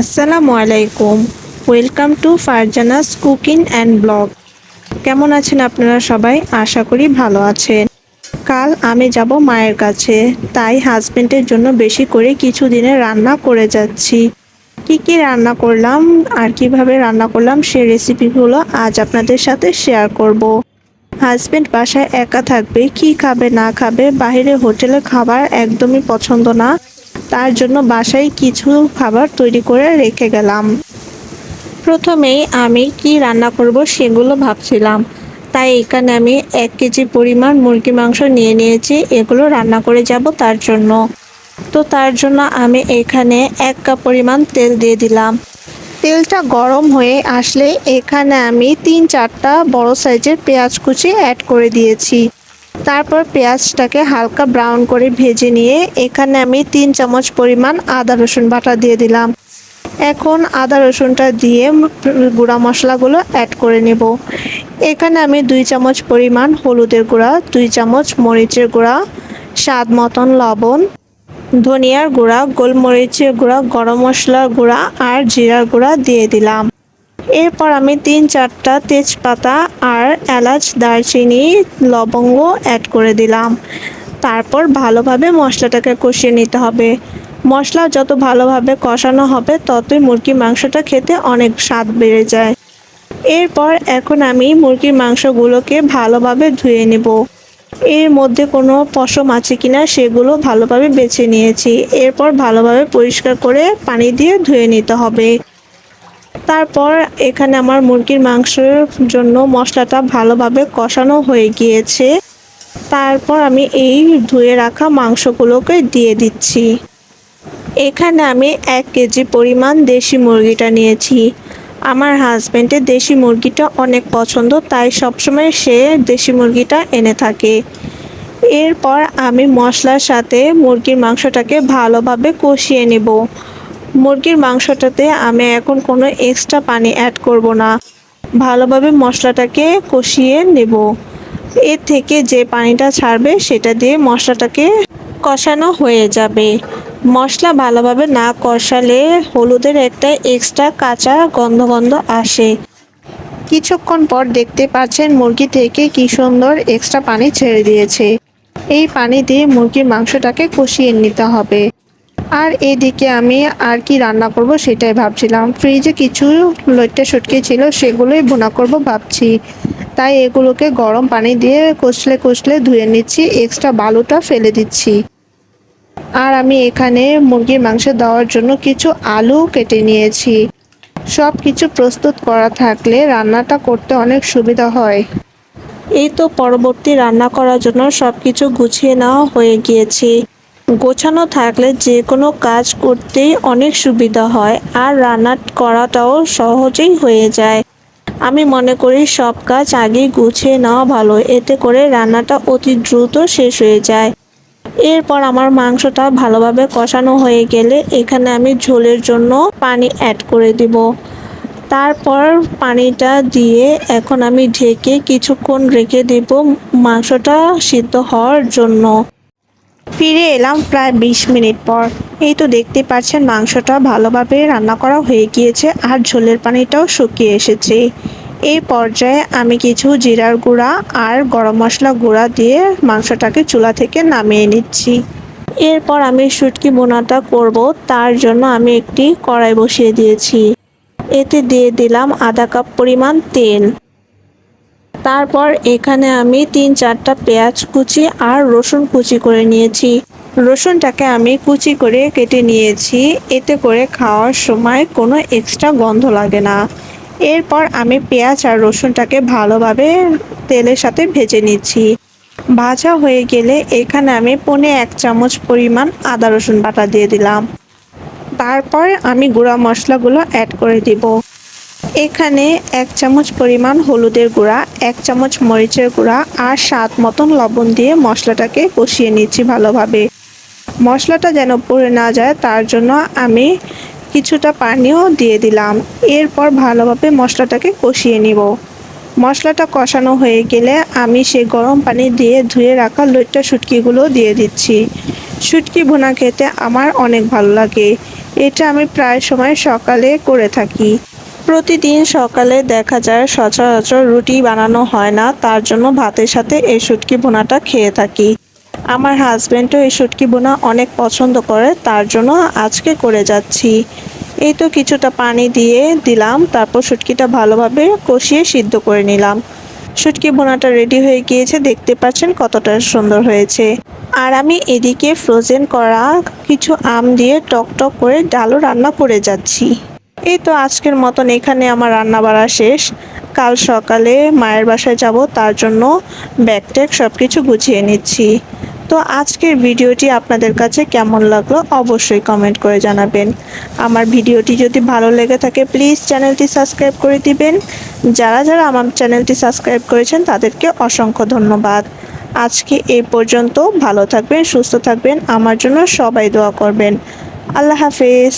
আসসালামু আলাইকুম। Welcome to Farzana's cooking and blog কেমন আছেন আপনারা সবাই? আশা করি ভালো আছেন। কাল আমি যাব মায়ের কাছে। তাই হাজবেন্ডের জন্য বেশি করে কিছু দিনে রান্না করে যাচ্ছি। কি কি রান্না করলাম আর কীভাবে রান্না করলাম সে রেসিপিগুলো আজ আপনাদের সাথে শেয়ার করব। হাজবেন্ড বাসায় একা থাকবে, কি খাবে না খাবে, বাইরে হোটেলে খাবার একদমই পছন্দ না। তার জন্য বাসায় কিছু খাবার তৈরি করে রেখে গেলাম। প্রথমেই আমি কি রান্না করব সেগুলো ভাবছিলাম। তাই এখানে আমি এক কেজি পরিমাণ মুরগি মাংস নিয়ে নিয়েছি, এগুলো রান্না করে যাব তার জন্য। তো তার জন্য আমি এখানে এক কাপ পরিমাণ তেল দিয়ে দিলাম। তেলটা গরম হয়ে আসলে এখানে আমি তিন চারটা বড় সাইজের পেঁয়াজ কুচি অ্যাড করে দিয়েছি। তারপর পেঁয়াজটাকে হালকা ব্রাউন করে ভেজে নিয়ে এখানে আমি তিন চামচ পরিমাণ আদা রসুন বাটা দিয়ে দিলাম। এখন আদা রসুনটা দিয়ে গুঁড়া মশলাগুলো অ্যাড করে নেব। এখানে আমি দুই চামচ পরিমাণ হলুদের গুঁড়া, দুই চামচ মরিচের গুঁড়া, স্বাদ মতন লবণ, ধনিয়ার গুঁড়া, গোলমরিচের গুঁড়া, গরম মশলার গুঁড়া আর জিরার গুঁড়া দিয়ে দিলাম। এরপর আমি তিন চারটা তেজপাতা এলাচ, দারচিনি, লবঙ্গ অ্যাড করে দিলাম। তারপর ভালোভাবে মশলাটাকে কষিয়ে নিতে হবে। মশলা যত ভালোভাবে কষানো হবে, ততই মুরগির মাংসটা খেতে অনেক স্বাদ বেড়ে যায়। এরপর এখন আমি মুরগির মাংসগুলোকে ভালোভাবে ধুয়ে নেব। এর মধ্যে কোনো পশম আছে কিনা সেগুলো ভালোভাবে বেছে নিয়েছি। এরপর ভালোভাবে পরিষ্কার করে পানি দিয়ে ধুয়ে নিতে হবে। তারপর এখানে আমার মুরগির মাংসের জন্য মশলাটা ভালোভাবে কষানো হয়ে গিয়েছে। তারপর আমি এই ধুয়ে রাখা মাংসগুলোকে দিয়ে দিচ্ছি। এখানে আমি এক কেজি পরিমাণ দেশি মুরগিটা নিয়েছি। আমার হাজব্যান্ডের দেশি মুরগিটা অনেক পছন্দ, তাই সবসময় সে দেশি মুরগিটা এনে থাকে। এরপর আমি মশলার সাথে মুরগির মাংসটাকে ভালোভাবে কষিয়ে নেব। মুরগির মাংসটাতে আমি এখন কোনো এক্সট্রা পানি অ্যাড করব না। ভালোভাবে মশলাটাকে কষিয়ে নেব। এর থেকে যে পানিটা ছাড়বে সেটা দিয়ে মশলাটাকে কষানো হয়ে যাবে। মশলা ভালোভাবে না কষালে হলুদের একটা এক্সট্রা কাঁচা গন্ধ গন্ধ আসে। কিছুক্ষণ পর দেখতে পাচ্ছেন মুরগি থেকে কি সুন্দর এক্সট্রা পানি ছেড়ে দিয়েছে। এই পানি দিয়ে মুরগির মাংসটাকে কষিয়ে নিতে হবে। আর এদিকে আমি আর কি রান্না করব সেটাই ভাবছিলাম। ফ্রিজে কিছু লইট্টা শুটকি ছিল, সেগুলোই বোনা করব ভাবছি। তাই এগুলোকে গরম পানি দিয়ে কষলে কষলে ধুয়ে নিচ্ছি এক্সট্রা বালুটা ফেলে দিচ্ছি। আর আমি এখানে মুরগির মাংস দেওয়ার জন্য কিছু আলু কেটে নিয়েছি। সব কিছু প্রস্তুত করা থাকলে রান্নাটা করতে অনেক সুবিধা হয়। এই তো পরবর্তী রান্না করার জন্য সব কিছু গুছিয়ে নেওয়া হয়ে গিয়েছে। গোছানো থাকলে যে কোনো কাজ করতেই অনেক সুবিধা হয় আর রান্না করাটাও সহজেই হয়ে যায়। আমি মনে করি সব কাজ আগেই গুছিয়ে নেওয়া ভালো, এতে করে রান্নাটা অতি দ্রুত শেষ হয়ে যায়। এরপর আমার মাংসটা ভালোভাবে কষানো হয়ে গেলে এখানে আমি ঝোলের জন্য পানি অ্যাড করে দিব। তারপর পানিটা দিয়ে এখন আমি ঢেকে কিছুক্ষণ রেখে দেব মাংসটা সিদ্ধ হওয়ার জন্য। ফিরে এলাম প্রায় বিশ মিনিট পর। এই তো দেখতে পাচ্ছেন মাংসটা ভালোভাবে রান্না করা হয়ে গিয়েছে আর ঝোলের পানিটাও শুকিয়ে এসেছে। এই পর্যায়ে আমি কিছু জিরার গুঁড়া আর গরম মশলা গুঁড়া দিয়ে মাংসটাকে চুলা থেকে নামিয়ে নিচ্ছি। এরপর আমি শুটকি বোনাটা করব, তার জন্য আমি একটি কড়াই বসিয়ে দিয়েছি। এতে দিয়ে দিলাম আধা কাপ পরিমাণ তেল। তারপর এখানে আমি তিন চারটা পেঁয়াজ কুচি আর রসুন কুচি করে নিয়েছি। রসুনটাকে আমি কুচি করে কেটে নিয়েছি। এতে করে খাওয়ার সময় কোনো এক্সট্রা গন্ধ লাগে না। এরপর আমি পেঁয়াজ আর রসুনটাকে ভালোভাবে তেলের সাথে ভেজে নিচ্ছি। ভাজা হয়ে গেলে এখানে আমি পনে এক চামচ পরিমাণ আদা রসুন বাটা দিয়ে দিলাম। তারপর আমি গুঁড়া মশলাগুলো অ্যাড করে দিব। এখানে এক চামচ পরিমাণ হলুদের গুঁড়া, এক চামচ মরিচের গুঁড়া আর স্বাদ মতন লবণ দিয়ে মশলাটাকে কষিয়ে নিচ্ছি ভালোভাবে। মশলাটা যেন পড়ে না যায়, তার জন্য আমি কিছুটা পানিও দিয়ে দিলাম। এরপর ভালোভাবে মশলাটাকে কষিয়ে নিব। মশলাটা কষানো হয়ে গেলে আমি সেই গরম পানি দিয়ে ধুয়ে রাখা লইট্টা শুটকিগুলো দিয়ে দিচ্ছি। শুটকি ভুনা খেতে আমার অনেক ভালো লাগে। এটা আমি প্রায় সময় সকালে করে থাকি। প্রতিদিন সকালে দেখা যায় সচরাচর রুটি বানানো হয় না, তার জন্য ভাতের সাথে এই শুটকি ভুনাটা খেয়ে থাকি। আমার হাজব্যান্ডও এই শুটকি বোনা অনেক পছন্দ করে, তার জন্য আজকে করে যাচ্ছি। এই তো কিছুটা পানি দিয়ে দিলাম, তারপর শুটকিটা ভালোভাবে কষিয়ে সিদ্ধ করে নিলাম। শুটকি বোনাটা রেডি হয়ে গিয়েছে, দেখতে পাচ্ছেন কতটা সুন্দর হয়েছে। আর আমি এদিকে ফ্রোজেন করা কিছু আম দিয়ে টক টক করে ডালও রান্না করে যাচ্ছি। এই তো আজকের মতন এখানে আমার রান্না বাড়া শেষ। কাল সকালে মায়ের বাসায় যাব, তার জন্য ব্যাগ ট্যাগ সব কিছু গুছিয়ে নিচ্ছি। তো আজকের ভিডিওটি আপনাদের কাছে কেমন লাগল অবশ্যই কমেন্ট করে জানাবেন। আমার ভিডিওটি যদি ভালো লেগে থাকে প্লিজ চ্যানেলটি সাবস্ক্রাইব করে দিবেন। যারা যারা আমার চ্যানেলটি সাবস্ক্রাইব করেছেন, তাদেরকে অসংখ্য ধন্যবাদ। আজকে এই পর্যন্ত ভালো থাকবেন, সুস্থ থাকবেন। আমার জন্য সবাই দোয়া করবেন। আল্লাহ হাফেজ।